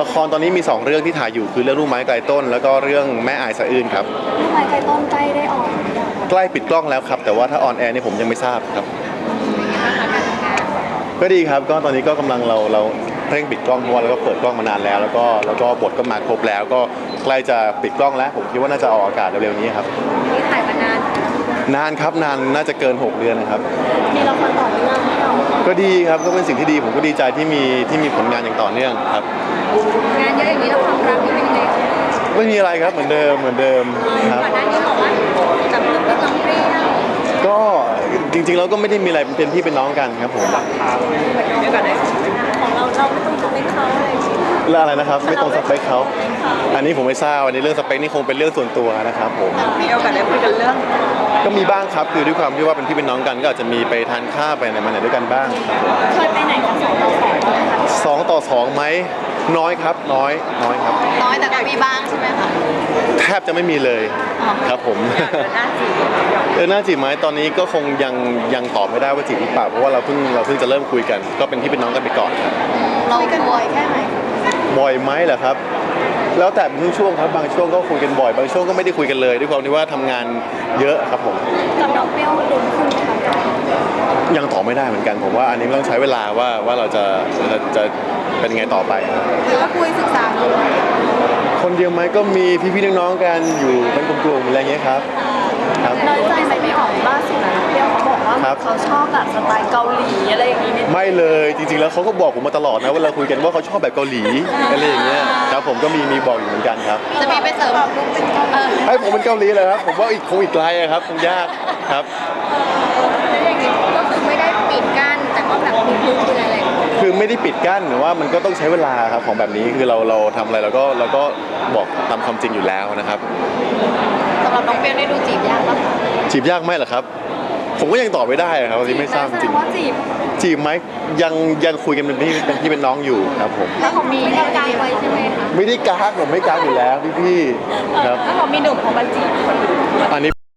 ละครตอนนี้มี 2 เรื่องที่ถ่ายอยู่คือเรื่องลูกไม้ไกลต้น แล้วก็เรื่องแม่อายสะอื้นครับลูกไม้ไกลต้นใกล้ได้ออกหรือยังคะใกล้ปิดกล้องแล้วครับ แต่ว่าถ้าออนแอร์เนี่ยผมยังไม่ทราบครับ ก็ดีครับก็ตอนนี้ก็กำลังเราเราเร่งปิดกล้องเพราะว่าเราก็เปิดกล้องมานานแล้ว แล้วก็แล้วก็บทก็มาครบแล้ว ก็ใกล้จะปิดกล้องแล้ว ผมคิดว่าน่าจะออกอากาศเร็วๆนี้ครับนี่ถ่ายมานานนานครับนานน่าจะเกิน 6 เดือนนะครับ มีละครต่อเนื่องไม่เอา ก็ดีครับก็เป็นสิ่งที่ดีผมก็ดีใจที่มีที่มีผลงานอย่างต่อเนื่องครับ งานเยอะอย่างนี้แล้วความรักนี่เป็นยังไงคะไม่มีอะไรครับเหมือนเดิมเหมือนเดิมครับ ก่อนหน้านี้บอกว่าแบบเรื่องเป็นน้องเปรี้ยวก็จริงๆเราก็ไม่ได้มีอะไรเป็นพี่เป็นน้องกันครับผมด้วยกันไหนของเราเราไม่ต้องทำให้เขาอะไรอย่างเงี้ยเรื่องอะไรนะครับ ไม่ตรงสเปคเขาอันนี้ผมไม่ทราบอันนี้เรื่องสเปคนี่คงเป็นเรื่องส่วนตัวนะครับผมมีโอกาสได้คุยกันเรื่อง ก็มีบ้างครับคือด้วยความที่ว่าเป็นพี่เป็นน้องกัน ก็อาจจะมีไปทานข้าวไปไหนมาไหนด้วยกันบ้างครับผมเคยไปไหนกันสองต่อสองไหมคะสองต่อสองไหมน้อยครับน้อยน้อยครับ น้อยแต่ก็มีบ้างใช่ไหมคะแทบจะไม่มีเลยครับผมน่าจีบเออหน้าจีบไหมตอนนี้ก็คงยังยังตอบไม่ได้ว่าจีบหรือเปล่าเพราะว่าเราเพิ่งเราเพิ่งจะเริ่มคุยกัน ก็เป็นพี่เป็นน้องกันไปก่อนครับเรากันบ่อยแค่ไหน บ่อยไหมเหรอครับ แล้วแต่เป็นช่วงๆครับบางช่วงก็คุยกันบ่อย บางช่วงก็ไม่ได้คุยกันเลย ด้วยความที่ว่าทำงานเยอะครับผม กับน้องเปรี้ยวลุ้นขึ้นไหมคะยังตอบไม่ได้เหมือนกัน ผมว่าอันนี้ต้องใช้เวลาว่าว่าเราจะจะจะเป็นไงต่อไปครับหรือว่าคุยศึกษาดูคนเดียวไหมก็มีพี่ๆน้องๆกันอยู่เป็นกลุ่มๆอะไรเงี้ยครับครับ น้อยใจไหมไม่อ เขาบอกว่าครับเขาชอบแบบสไตล์เกาหลีอะไรอย่างนี้นิดนึงไม่เลยจริงๆแล้วเขาก็บอกผมมาตลอดนะเวลาคุยกันว่าเขาชอบแบบเกาหลีอะไรอย่างเงี้ยครับผมก็มีมีบอกอยู่เหมือนกันครับจะมีไปเสริมลูกเป็นเกาหลีให้ผมเป็นเกาหลีเลยครับผมว่าอีกคงอีกไกลอะครับคงยากครับแล้วอย่างนี้ก็คือไม่ได้ปิดกั้นแต่ก็แบบมีลูกเป็นอะไรอย่างเงี้ยคือไม่ได้ปิดกั้นหรือว่ามันก็ต้องใช้เวลาครับของแบบนี้คือเราเราทำอะไรเราก็เราก็บอกตามความจริงอยู่แล้วนะครับ สำหรับน้องเปรี้ยวได้ดูจีบยากปะจีบยากไหมเหรอครับ ผมก็ยังตอบไม่ได้ครับวันนี้ไม่ทราบจริงว่าจีบจีบไหมยังยังคุยกันเป็นพี่เป็นพี่เป็นน้องอยู่ครับผม แล้วของมีกางไว้ใช่ไหมคะไม่ได้กากผมไม่กากอยู่แล้วพี่พี่ๆครับ แล้วของมีหนุ่มของบัญจีคนอื่นอันนี้